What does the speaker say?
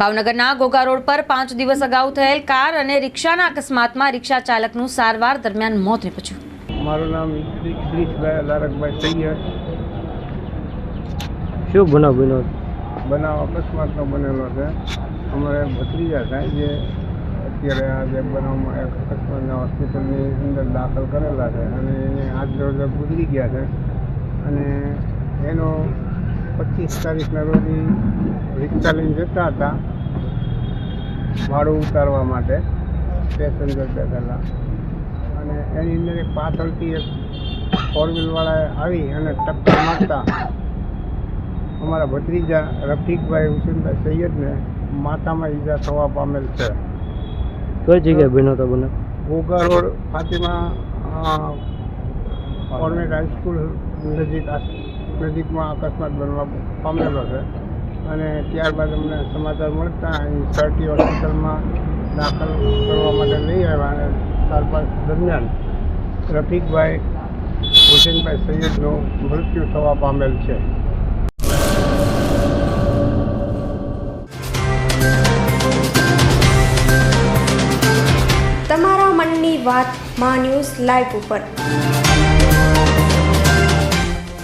ભાવનગરના ઘોઘા રોડ પર પાંચ દિવસ અગાઉ થયેલ કાર અને રિક્ષાના અકસ્માતમાં રિક્ષા ચાલકનું સારવાર દરમિયાન મોત નીપજ્યું. મારું નામ ઇદ્રીસભાઈ લારકભાઈ સૈયદ. શું બનાવ બન્યો? બનાવ અકસ્માતનો બનેલો છે. અમારે ભત્રીજા થાય જે અત્યારે આ જે બનાવમાં અકસ્માતના હોસ્પિટલની અંદર દાખલ કરેલા છે અને એને આજ રોજ ગુજરી ગયા છે. અને એનો પચીસ તારીખના રોજ રિક્ષા લઈને જતા હતા. ભાડું ઉતારવા માટે પેસેન્જર બેઠેલા. અને એની અંદર એક પાછળથી એક ફોર વ્હીલવાળાએ આવી અને ટક્કર મારતા. અમારા ભત્રીજા રફીકભાઈ હુસેનભાઈ સૈયદને માથામાં ઈજા થવા પામેલ છે. કઈ જગ્યાએ બન્યો તો બને? Ghogha road Fatima convent high school નજીક નજીકમાં અકસ્માત બનવા પામેલો છે. અને ત્યારબાદ અમને સમાચાર મળતા અહીં સરટી હોસ્પિટલમાં દાખલ કરવા માટે લઈ આવ્યા અને સારવાર દરમિયાન રફીકભાઈ હુસેનભાઈ સૈયદનું મૃત્યુ થવા પામેલ છે. તમારા મનની વાતમાં ન્યૂઝ લાઈવ ઉપર.